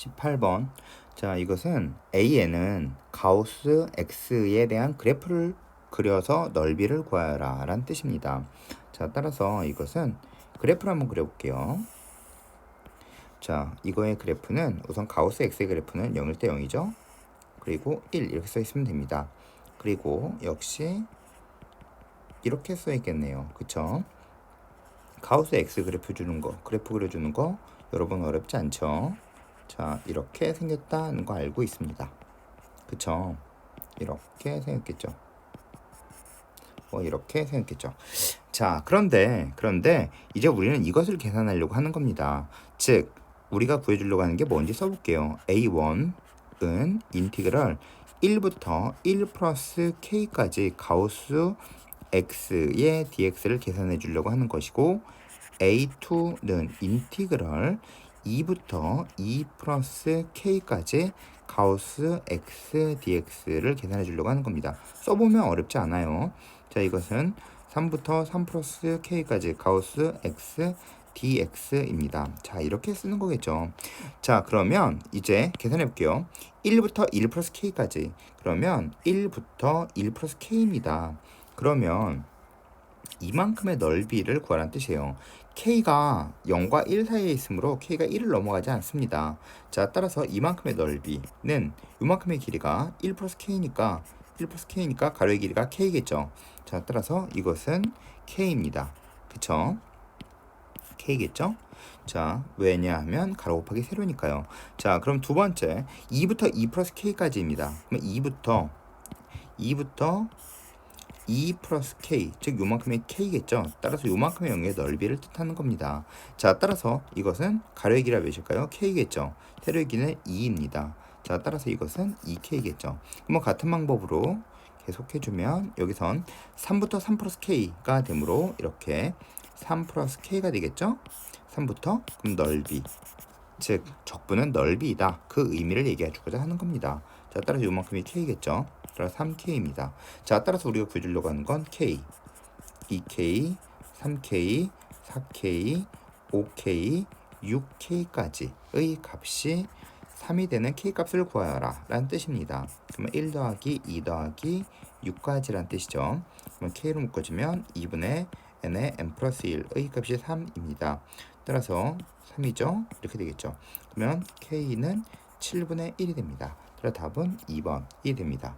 18번. 자, 이것은 A에는 가우스 X에 대한 그래프를 그려서 넓이를 구하여라 라는 뜻입니다. 자, 따라서 이것은 그래프를 한번 그려볼게요. 자, 이거의 그래프는 우선 가우스 X의 그래프는 0일 때 0이죠. 그리고 1 이렇게 써 있으면 됩니다. 그리고 역시 이렇게 써 있겠네요. 그쵸? 가우스 X 그래프 주는 거, 그래프 그려주는 거 여러분 어렵지 않죠? 자, 이렇게 생겼다는 거 알고 있습니다. 그쵸? 이렇게 생겼겠죠. 뭐 이렇게 생겼겠죠. 자, 그런데 그런데 이제 우리는 이것을 계산하려고 하는 겁니다. 즉, 우리가 구해주려고 하는 게 뭔지 써볼게요. A1은 인티그럴 1부터 1 플러스 k까지 가우스 x의 dx를 계산해 주려고 하는 것이고 a2는 인티그럴 2부터 2 플러스 k까지 가우스 x dx를 계산해 주려고 하는 겁니다. 써보면 어렵지 않아요. 자, 이것은 3부터 3 플러스 k까지 가우스 x dx입니다. 자, 이렇게 쓰는 거겠죠. 자, 그러면 이제 계산해 볼게요. 1부터 1 플러스 k까지. 그러면 1부터 1 플러스 k입니다. 그러면 이만큼의 넓이를 구하라는 뜻이에요. k가 0과 1 사이에 있으므로 k가 1을 넘어가지 않습니다. 자, 따라서 이만큼의 넓이는 이만큼의 길이가 1 플러스 k니까 1 플러스 k니까 가로의 길이가 k겠죠. 자, 따라서 이것은 k입니다. 그쵸? k겠죠? 자, 왜냐하면 가로 곱하기 세로니까요. 자, 그럼 두 번째 2부터 2 플러스 k까지입니다. 그러면 2부터 2부터 2 플러스 k, 즉 요만큼의 k겠죠. 따라서 요만큼의 영의 넓이를 뜻하는 겁니다. 자, 따라서 이것은 가로의 길이가 몇일까요? k겠죠. 세로의 길이는 2입니다. 자, 따라서 이것은 2k겠죠. 그럼 같은 방법으로 계속해주면 여기선 3부터 3 플러스 k가 되므로 이렇게 3 플러스 k가 되겠죠? 3부터 그럼 넓이 즉 적분은 넓이이다 그 의미를 얘기해 주고자 하는 겁니다 자 따라서 요만큼이 k겠죠 따라서 3k입니다 자 따라서 우리가 구해주려고 하는 건 k 2k 3k 4k 5k 6k까지의 값이 3이 되는 k 값을 구하여라 라는 뜻입니다 그러면 1 더하기 2 더하기 6까지라는 뜻이죠 그러면 k로 묶어주면 2분의 n의 n 플러스 1의 값이 3입니다. 따라서 3이죠. 이렇게 되겠죠. 그러면 k는 7분의 1이 됩니다. 따라 답은 2번이 됩니다.